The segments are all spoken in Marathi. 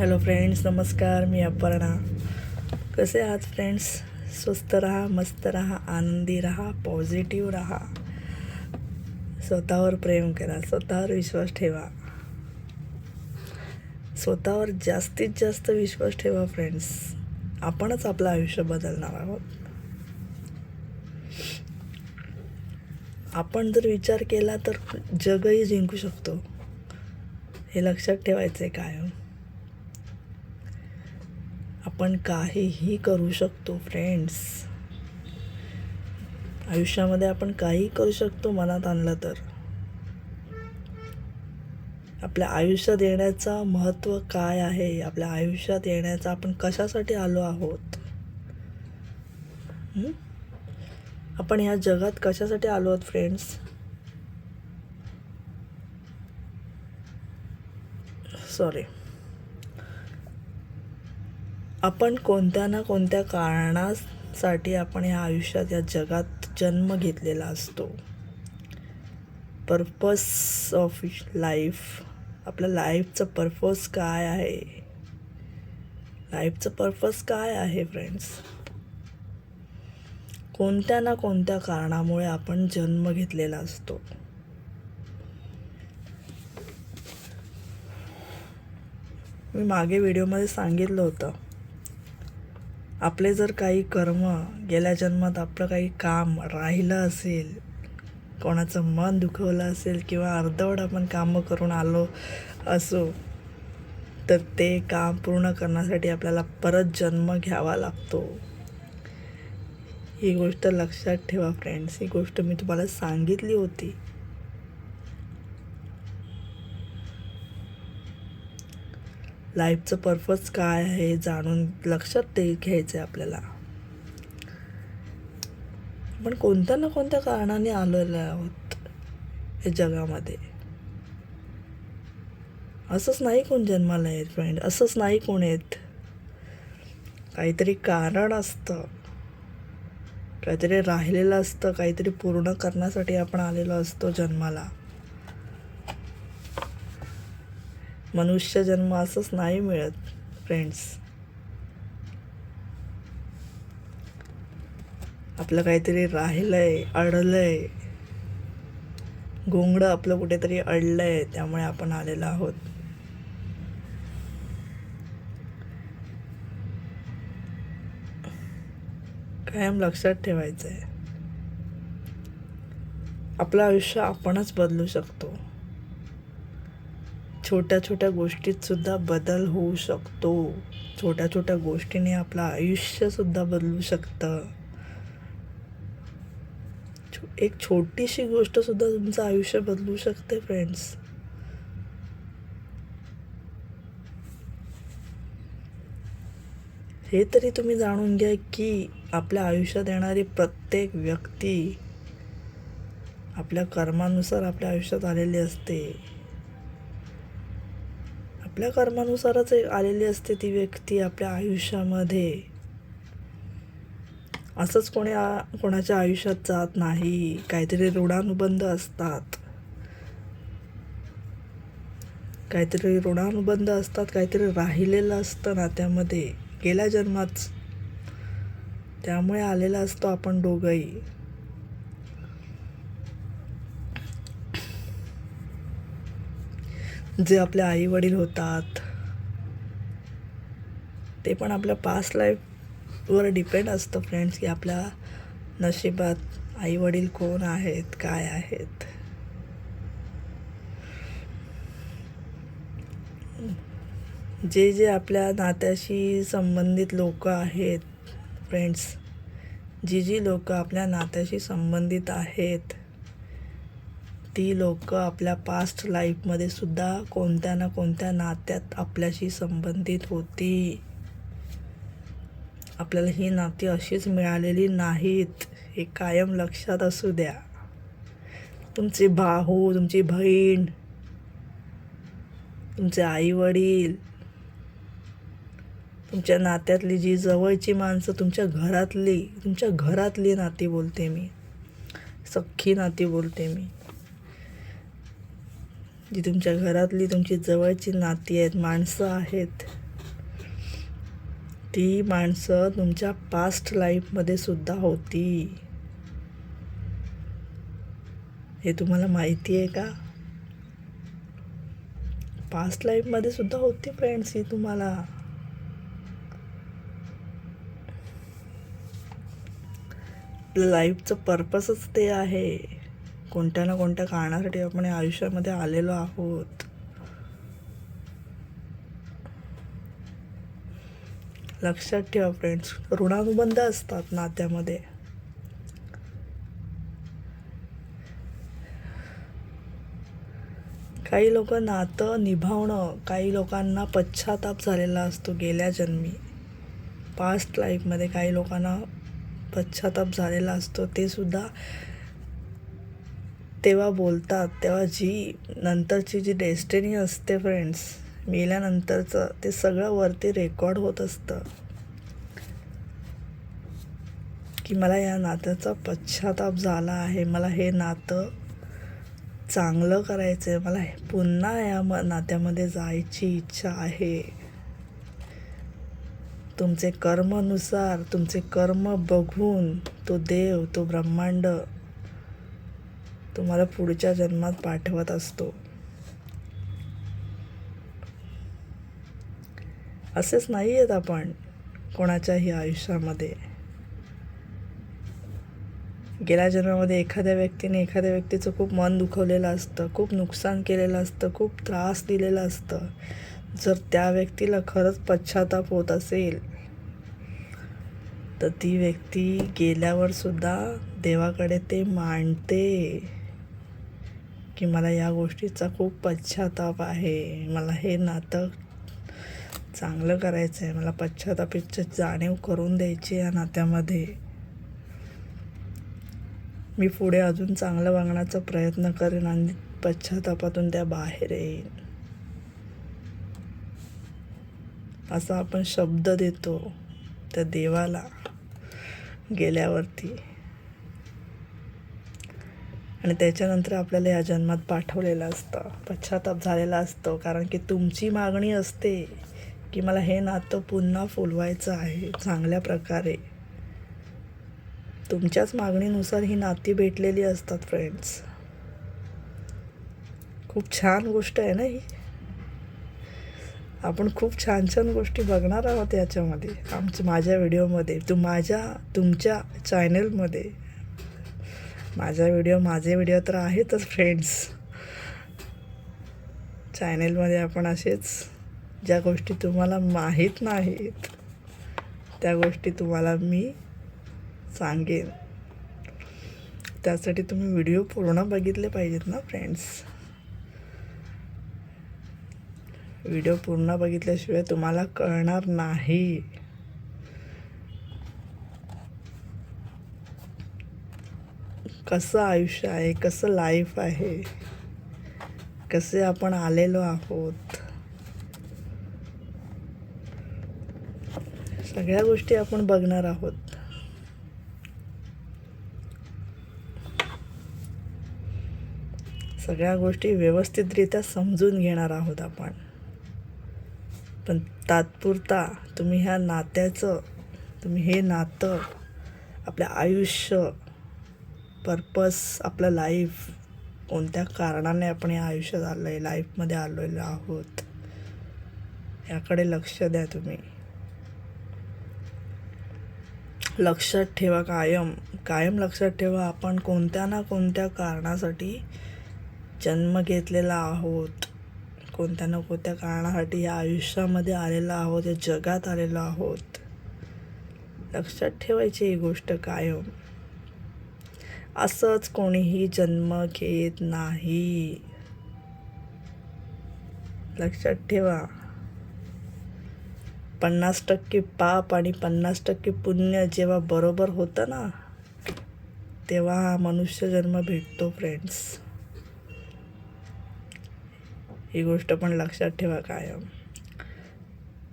हॅलो फ्रेंड्स नमस्कार मी अपर्णा. कसे आहात फ्रेंड्स? स्वस्त राहा मस्त राहा आनंदी राहा पॉझिटिव्ह राहा. स्वतःवर प्रेम करा स्वतःवर विश्वास ठेवा. स्वतःवर जास्तीत जास्त विश्वास ठेवा फ्रेंड्स. आपणच आपलं आयुष्य बदलणार आहोत. आपण जर विचार केला तर जगही जिंकू शकतो. हे लक्षात ठेवायचं आहे कायम. आपण काहीही करू शकतो फ्रेंड्स आयुष्यामध्ये आपण काही करू शकतो मनात आणलं तर. आपल्या आयुष्यात येण्याचा महत्त्व काय आहे? आपल्या आयुष्यात येण्याचा आपण कशासाठी आलो आहोत? आपण ह्या जगात कशासाठी आलो आहोत फ्रेंड्स सॉरी आपण कोणत्या ना कोणत्या कारणासाठी आपण ह्या आयुष्यात या जगात जन्म घेतलेला असतो. पर्पस ऑफ लाईफ आपल्या लाईफचं पर्पज काय आहे? लाईफचं पर्पज काय आहे फ्रेंड्स कोणत्या ना कोणत्या कारणामुळे आपण जन्म घेतलेला असतो? मी मागे व्हिडिओमध्ये सांगितलं होतं. आपले जर काही कर्म गेल्या जन्मात आपलं काही काम राहिलं असेल कोणाचं मन दुखवलं असेल किंवा अर्धवट आपण कामं करून आलो असो तर ते काम पूर्ण करण्यासाठी आपल्याला परत जन्म घ्यावा लागतो. ही गोष्ट लक्षात ठेवा फ्रेंड्स ही गोष्ट मी तुम्हाला सांगितली होती. लाईफचं पर्पज काय आहे जाणून लक्षात ते घ्यायचं आहे आपल्याला. आपण कोणत्या ना कोणत्या कारणाने आलेलो आहोत हे जगामध्ये? असंच नाही कोण जन्माला येत फ्रेंड असंच नाही कोण येत. काहीतरी कारण असतं. काहीतरी राहिलेलं असतं काहीतरी पूर्ण करण्यासाठी आपण आलेलो असतो जन्माला. मनुष्य जन्म असंच नाही मिळत फ्रेंड्स आपलं काहीतरी राहिलंय अडलंय. गोंगडं आपलं कुठेतरी अडलंय त्यामुळे आपण आलेलो आहोत. कायम लक्षात ठेवायचं आहे आपलं आयुष्य आपणच बदलू शकतो. छोट्या छोट्या गोष्टीत सुद्धा बदल होऊ शकतो. छोट्या छोट्या गोष्टीने आपलं आयुष्यसुद्धा बदलू शकतं. छो- एक छोटीशी गोष्टसुद्धा तुमचं आयुष्य बदलू शकते फ्रेंड्स हे तरी तुम्ही जाणून घ्या की आपल्या आयुष्यात येणारी प्रत्येक व्यक्ती आपल्या कर्मानुसार आपल्या आयुष्यात आलेली असते. आपल्या कर्मानुसारच एक आलेली असते ती व्यक्ती आपल्या आयुष्यामध्ये. असंच कोणी कोणाच्या आयुष्यात जात नाही. काहीतरी ऋणानुबंध असतात. काहीतरी ऋणानुबंध असतात काहीतरी राहिलेलं असतं नात्यामध्ये. गेल्या जन्मात त्यामुळे आलेला असतो आपण दोघंही. जे आपले आई वडील होतात ते पण आपल्या पास्ट लाईफवर डिपेंड असतं फ्रेंड्स की आपल्या नशिबात आई वडील कोण आहेत काय आहेत. जे जे आपल्या नात्याशी संबंधित लोक आहेत फ्रेंड्स जी जी लोक आपल्या नात्याशी संबंधित आहेत ती लोक आपल्या पास्ट लाईफमध्ये सुद्धा कोणत्या ना कोणत्या नात्यात आपल्याशी संबंधित होती. आपल्याला ही नाती अशीच मिळालेली नाहीत हे कायम लक्षात असू द्या. तुमचे भाऊ तुमची बहीण तुमचे आईवडील तुमच्या नात्यातली जी जवळची माणसं तुमच्या घरातली तुमच्या घरातली नाती बोलते मी. सख्खी नाती बोलते मी. जी तुमच्या घरातली तुमची जवळची नाती आहेत माणसं आहेत ती माणसं तुमच्या पास्ट लाईफमध्ये सुद्धा होती. हे तुम्हाला माहिती आहे का? पास्ट लाईफमध्ये सुद्धा होती फ्रेंड्स ही तुम्हाला. लाईफचं पर्पजच ते आहे. कोणत्या ना कोणत्या कारणासाठी आपण या आयुष्यामध्ये आलेलो आहोत? लक्षात ठेवा फ्रेंड्स ऋणानुबंध असतात नात्यामध्ये. काही लोक नातं निभावणं काही लोकांना पश्चाताप झालेला असतो गेल्या जन्मी. पास्ट लाईफमध्ये काही लोकांना पश्चाताप झालेला असतो ते सुद्धा तेव्हा बोलतात तेव्हा जी नंतरची जी डेस्टिनी असते फ्रेंड्स मेल्यानंतरचं ते सगळं वरती रेकॉर्ड होत असतं. की मला या नात्याचा पश्चाताप झाला आहे मला हे नातं चांगलं करायचं आहे मला पुन्हा या म नात्यामध्ये जायची इच्छा आहे. तुमचे कर्मनुसार तुमचे कर्म बघून तो देव तो ब्रह्मांड तुम्हाला पुढच्या जन्मात पाठवत असतो. असेच नाही आहेत आपण कोणाच्याही आयुष्यामध्ये. गेल्या जन्मामध्ये एखाद्या व्यक्तीने एखाद्या व्यक्तीचं खूप मन दुखवलेलं असतं खूप नुकसान केलेलं असतं खूप त्रास दिलेला असतं. जर त्या व्यक्तीला खरंच पश्चाताप होत असेल तर ती व्यक्ती गेल्यावर सुद्धा देवाकडे ते मांडते. की मला या गोष्टीचा खूप पश्चाताप आहे. मला हे नातं चांगलं करायचं आहे मला पश्चातापीची जाणीव करून द्यायची या नात्यामध्ये. मी पुढे अजून चांगलं वागण्याचा प्रयत्न करेन आणि पश्चातापातून त्या बाहेर येईन. असा आपण शब्द देतो त्या देवाला गेल्यावरती. आणि त्याच्यानंतर आपल्याला या जन्मात पाठवलेलं असतं. पश्चाताप झालेला असतो. कारण की तुमची मागणी असते की मला हे नातं पुन्हा फुलवायचं आहे चांगल्या प्रकारे. तुमच्याच मागणीनुसार ही नाती भेटलेली असतात फ्रेंड्स खूप छान गोष्ट आहे ना ही? आपण खूप छान छान गोष्टी बघणार आहोत याच्यामध्ये. आमच्या माझ्या व्हिडिओमध्ये तू माझ्या तुमच्या चॅनलमध्ये माझा व्हिडिओ माझे व्हिडिओ तर आहेतच फ्रेंड्स चॅनेलमध्ये आपण असेच ज्या गोष्टी तुम्हाला माहीत नाहीत त्या गोष्टी तुम्हाला मी सांगेन. त्यासाठी तुम्ही व्हिडिओ पूर्ण बघितले पाहिजेत ना फ्रेंड्स व्हिडिओ पूर्ण बघितल्याशिवाय तुम्हाला कळणार नाही. कसं आयुष्य आहे कसं लाईफ आहे कसे आपण आलेलो आहोत. सगळ्या गोष्टी आपण बघणार आहोत. सगळ्या गोष्टी व्यवस्थितरित्या समजून घेणार आहोत आपण. पण तात्पुरता तुम्ही ह्या नात्याचं तुम्ही हे नातं आपलं आयुष्य पर्पस आपलं लाईफ कोणत्या कारणाने आपण या आयुष्यात आलो आहे लाईफमध्ये आलेलो आहोत याकडे लक्ष द्या तुम्ही. लक्षात ठेवा कायम. कायम लक्षात ठेवा आपण कोणत्या ना कोणत्या कारणासाठी जन्म घेतलेला आहोत कोणत्या ना कोणत्या कारणासाठी या आयुष्यामध्ये आलेलो आहोत या जगात आलेलो आहोत. लक्षात ठेवायची ही गोष्ट कायम. असंच कोणीही जन्म घेत नाही. लक्षात ठेवा. पन्नास टक्के पाप आणि पन्नास टक्के पुण्य जेव्हा बरोबर होतं ना तेव्हा हा मनुष्य जन्म भेटतो फ्रेंड्स ही गोष्ट पण लक्षात ठेवा कायम.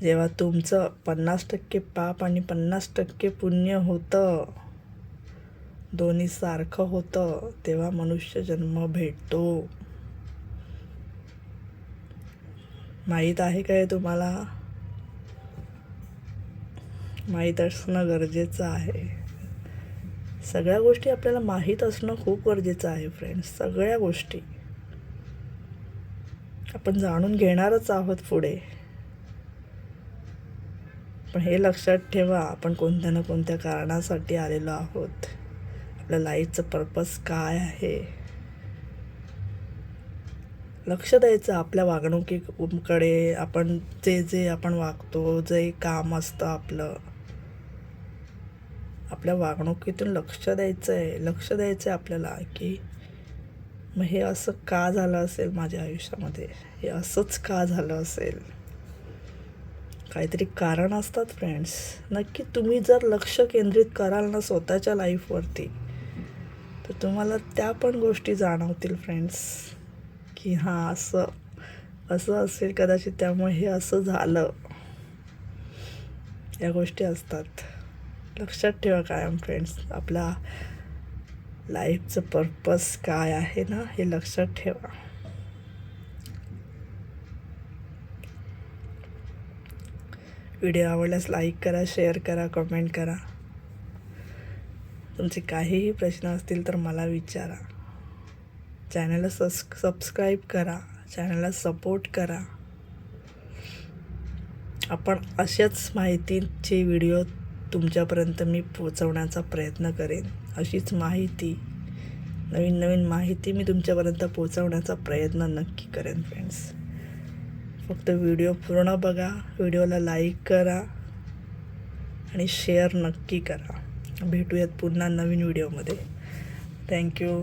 जेव्हा तुमचं पन्नास टक्के पाप आणि पन्नास टक्के पुण्य होतं दोन्ही सारखं होतं तेव्हा मनुष्य जन्म भेटतो. माहीत आहे काय तुम्हाला? माहीत असणं गरजेचं आहे. सगळ्या गोष्टी आपल्याला माहीत असणं खूप गरजेचं आहे फ्रेंड्स सगळ्या गोष्टी. आपण जाणून घेणारच आहोत पुढे. पण हे लक्षात ठेवा आपण कोणत्या ना कोणत्या कारणासाठी आलेलो आहोत. आपल्या लाईफचं पर्पज काय आहे? लक्ष द्यायचं आपल्या वागणुकीकडे. आपण जे जे आपण वागतो जे काम असतं आपलं आपल्या वागणुकीतून लक्ष द्यायचं आहे लक्ष द्यायचं आहे आपल्याला की मग हे असं का झालं असेल माझ्या आयुष्यामध्ये? हे असंच का झालं असेल? काहीतरी कारण असतात फ्रेंड्स नक्की तुम्ही जर लक्ष केंद्रित कराल ना स्वतःच्या लाईफवरती तर तुम्हाला त्या पण गोष्टी जाणवतील फ्रेंड्स की हां असं असं असेल कदाचित त्यामुळे हे असं झालं. या गोष्टी असतात. लक्षात ठेवा कायम फ्रेंड्स आपला लाईफचं पर्पज काय आहे ना हे लक्षात ठेवा. व्हिडिओ आवडल्यास लाईक करा शेअर करा कमेंट करा. तुमचे काहीही प्रश्न असतील तर मला विचारा. चॅनलला सस सबस्क्राईब करा. चॅनलला सपोर्ट करा. आपण अशाच माहितीचे व्हिडिओ तुमच्यापर्यंत मी पोचवण्याचा प्रयत्न करेन. अशीच माहिती नवीन नवीन माहिती मी तुमच्यापर्यंत पोचवण्याचा प्रयत्न नक्की करेन फ्रेंड्स फक्त व्हिडिओ पूर्ण बघा. व्हिडिओला लाईक करा आणि शेअर नक्की करा. भेटूयात पुन्हा नवीन व्हिडिओमध्ये. थँक्यू